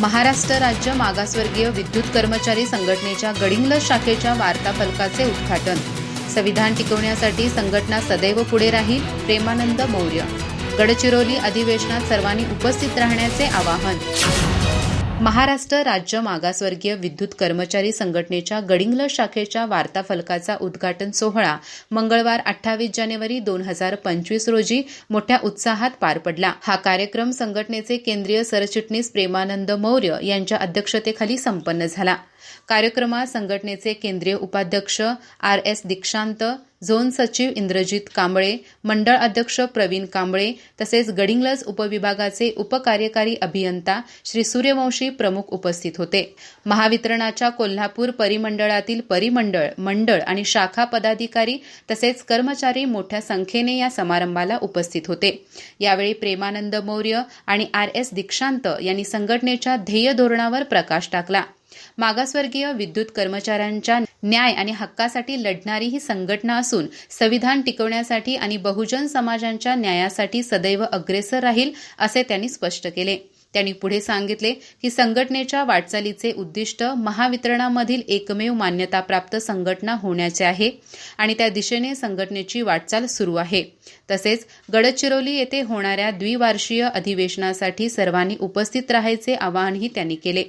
महाराष्ट्र राज्य मागासवर्गीय विद्युत कर्मचारी संघटनेच्या गडिंग्लज शाखेच्या वार्ताफलकाचे उद्घाटन. संविधान टिकवण्यासाठी संघटना सदैव पुढे राहील प्रेमानंद मौर्य. गडचिरोली अधिवेशनात सर्वांनी उपस्थित राहण्याचे आवाहन. महाराष्ट्र राज्य मागासवर्गीय विद्युत कर्मचारी संघटनेच्या गडिंगल शाखेच्या वार्ताफलकाचा उद्घाटन सोहळा मंगळवार अठ्ठावीस जानेवारी दोन हजार पंचवीस रोजी मोठ्या उत्साहात पार पडला. हा कार्यक्रम संघटनेचे केंद्रीय सरचिटणीस प्रेमानंद मौर्य यांच्या अध्यक्षतेखाली संपन्न झाला. कार्यक्रमात संघटनेचे केंद्रीय उपाध्यक्ष आर एस दीक्षांत झोन सचिव इंद्रजित कांबळे मंडळ अध्यक्ष प्रवीण कांबळे तसेच गडिंग्लज उपविभागाचे उपकार्यकारी अभियंता श्री सूर्यवंशी प्रमुख उपस्थित होते. महावितरणाच्या कोल्हापूर परिमंडळातील परिमंडळ मंडळ आणि शाखा पदाधिकारी तसेच कर्मचारी मोठ्या संख्येने या समारंभाला उपस्थित होते. यावेळी प्रेमानंद मौर्य आणि आर एस दीक्षांत यांनी संघटनेच्या ध्येय धोरणावर प्रकाश टाकला. मागासवर्गीय विद्युत कर्मचाऱ्यांच्या न्याय आणि हक्कासाठी लढणारी ही संघटना असून संविधान टिकवण्यासाठी आणि बहुजन समाजांच्या न्यायासाठी सदैव अग्रेसर राहील असे त्यांनी स्पष्ट केले. त्यांनी पुढे सांगितले की संघटनेच्या वाटचालीचे उद्दिष्ट महावितरणामधील एकमेव मान्यताप्राप्त संघटना होण्याचे आहे आणि त्या दिशेने संघटनेची वाटचाल सुरू आहे. तसेच गडचिरोली येथे होणाऱ्या द्विवार्षीय अधिवेशनासाठी सर्वांनी उपस्थित राहायचे आवाहनही त्यांनी केले.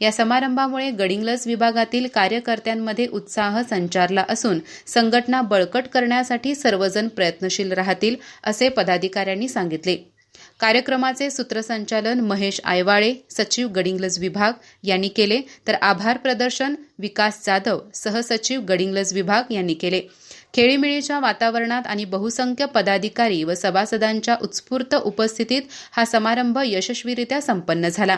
या समारंभामुळे गडिंग्लज विभागातील कार्यकर्त्यांमध्ये उत्साह संचारला असून संघटना बळकट करण्यासाठी सर्वजण प्रयत्नशील राहतील असे पदाधिकाऱ्यांनी सांगितले. कार्यक्रमाचे सूत्रसंचालन महेश आयवाळे सचिव गडिंग्लज विभाग यांनी केले. तर आभार प्रदर्शन विकास जाधव सहसचिव गडिंग्लज विभाग यांनी केले. खेळीमेळीच्या वातावरणात आणि बहुसंख्य पदाधिकारी व सभासदांच्या उत्स्फूर्त उपस्थितीत हा समारंभ यशस्वीरित्या संपन्न झाला.